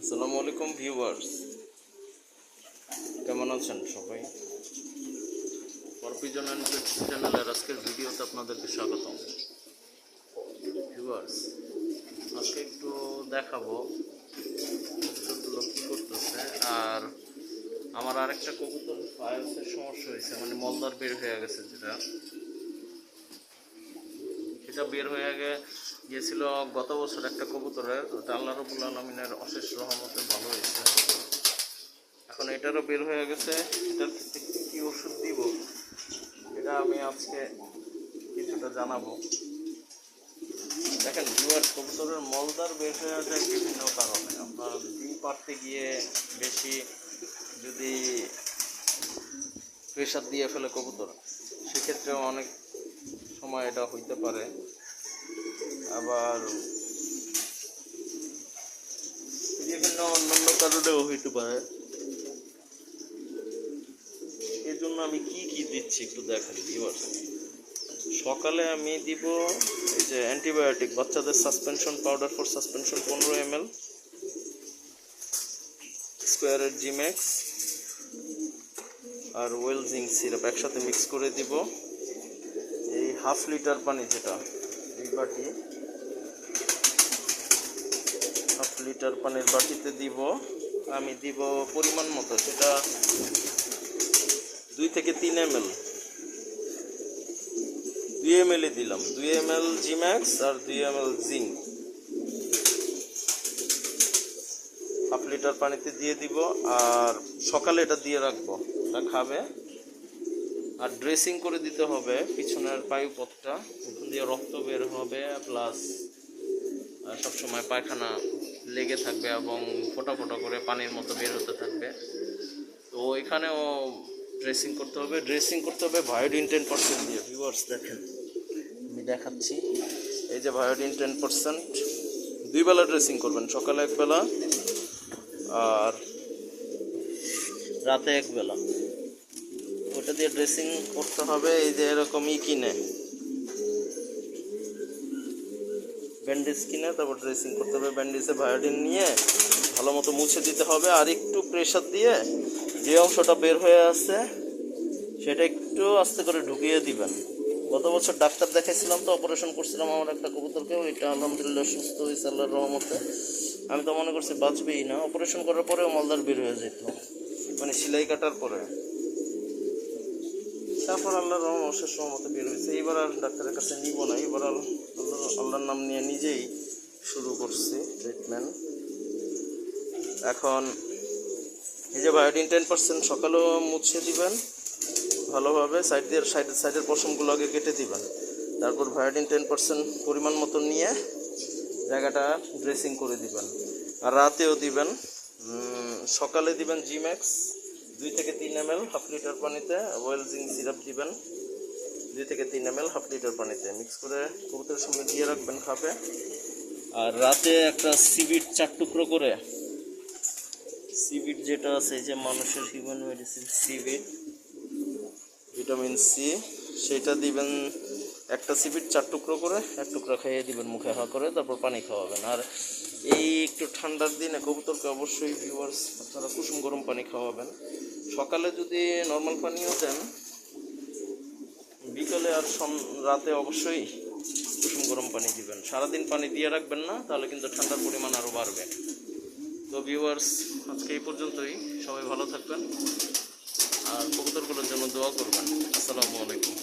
আসসালামু আলাইকুম ভিউয়ার্স। কেমন আছেন সবাই? পরপিজন অ্যান্ড চ্যানেলের আজকের ভিডিওতে আপনাদেরকে স্বাগতম। ভিউয়ার্স, আজকে একটু দেখাবো কবুতরগুলো কী করতেছে। আর আমার আরেকটা কবুতর ফায়ার্সের সমস্যা হয়েছে মানে মলদার বের হয়ে গেছে যেটা। এটা বের হয়ে গে গিয়েছিল গত বছর একটা কবুতরের ওটা আল্লাহ রবুল আলমিনের অশেষ রহমতে ভালো হয়েছে। এখন এটারও বের হয়ে গেছে, এটার ক্ষেত্রে কী ওষুধ দিব? এটা আমি আজকে কিছুটা জানাব। দেখেন জুয়ার কবুতরের মলদার বের হয়ে যায় বিভিন্ন কারণে। আপনার ডিম পারতে গিয়ে বেশি যদি প্রেশার দিয়ে ফেলে কবুতর, সেক্ষেত্রেও অনেক সময় এটা হইতে পারে। আবার বিভিন্ন অন্যান্য কারণেও হইতে পারে জন্য আমি কি কি দিচ্ছি একটু দেখেন ভিউয়ার্স সকালে আমি দিব এই যে অ্যান্টিবায়োটিক বাচ্চাদের সাসপেনশন পাউডার ফর সাসপেনশন পনেরো এম এল স্কোয়ারের জিম্যাক্স আর ওয়েলজিং সিরাপ একসাথে মিক্স করে দিব। এই হাফ লিটার পানি যেটা, এই বাটি হাফ লিটার পানির বাটিতে দিব, আমি দিব পরিমাণ মতো, সেটা দুই থেকে তিন এম এল দুই এম এল দিলাম, দুই এম এল জিম্যাক্স আর দুই M L zinc half litre পানিতে দিয়ে দিব, আর সকালে এটা দিয়ে রাখব এটা খাবে। আর ড্রেসিং করে দিতে হবে, পিছনের পায়ুপথটা ওখান দিয়ে রক্ত বের হবে, প্লাস সবসময় পায়খানা লেগে থাকবে এবং ফোটা ফোটা করে পানির মতো বের হতে থাকবে। তো এখানেও ড্রেসিং করতে হবে। ড্রেসিং করতে হবে ভায়োডিন টেন পার্সেন্ট দিয়ে। ভিউয়ার্স দেখেন, আমি দেখাচ্ছি। এই যে ভায়োডিন টেন পার্সেন্ট দুই বেলা ড্রেসিং করবেন, সকালে এক বেলা আর রাতে এক বেলা। ওটা দিয়ে ড্রেসিং করতে হবে, এই যে এরকমই কিনে। ব্যান্ডেজ কিনে, তারপর ড্রেসিং করতে হবে ব্যান্ডেজে ভায়োডিন নিয়ে, ভালো মতো মুছে দিতে হবে, আর একটু প্রেশার দিয়ে যে অংশটা বের হয়ে আছে, সেটা একটু আস্তে করে ঢুকিয়ে দিবেন। গত বছর ডাক্তার দেখাইছিলাম তো অপারেশন করছিলাম আমার একটা কবুতরকে ওইটা আলহামদুলিল্লাহ সুস্থ হয়েছে আল্লাহর রহমতে। আমি তো মনে করছি বাঁচবেই না অপারেশন করার পরেও মালদার বের হয়ে যেত। মানে সেলাই কাটার পরে। তারপর আল্লাহর অশেষ রহমতে বের হয়েছে। এবার আর ডাক্তারের কাছে নিব না, এবার আর আল্লাহ আল্লাহর নাম নিয়ে নিজেই শুরু করছি ট্রিটমেন্ট এখন এই যে বায়োডিন টেন পার্সেন্ট সকালেও মুছে দিবেন, ভালোভাবে সাইড দিয়ে সাইড সাইডের পশমগুলো আগে কেটে দিবেন। তারপর ভায়োডিন টেন পার্সেন্ট পরিমাণ মতো নিয়ে জায়গাটা ড্রেসিং করে দিবেন। আর রাতেও দিবেন সকালে দিবেন জিম্যাক্স দুই থেকে তিন এম এল হাফ লিটার পানিতে ওয়েলজিং সিরাপ দিবেন। দুই থেকে তিন এম এল হাফ লিটার পানিতে। মিক্স করে কবুতরের সঙ্গে দিয়ে রাখবেন খাপে। আর রাতে একটা সিবিট চার টুকরো করে। সিবিট যেটা আছে যে মানুষের human medicine Ceevit vitamin C সেটা দিবেন একটা সিবিট চার টুকরো করে, এক টুকরো খাইয়ে দিবেন মুখে হা করে, তারপর পানি খাওয়াবেন। আর এই একটু ঠান্ডার দিনে কবুতরকে অবশ্যই ভিউয়ার্স আপনারা কুসুম গরম পানি খাওয়াবেন। সকালে যদি নর্মাল পানিও দেন, বিকালে আর রাতে অবশ্যই কুসুম গরম পানি দিবেন। সারাদিন পানি দিয়ে রাখবেন না, তাহলে কিন্তু ঠান্ডার পরিমাণ আরও বাড়বে। তো ভিউয়ার্স আজকে এই পর্যন্তই। সবাই ভালো থাকবেন। আর কবুতরগুলোর জন্য দোয়া করবেন। আসসালামু আলাইকুম।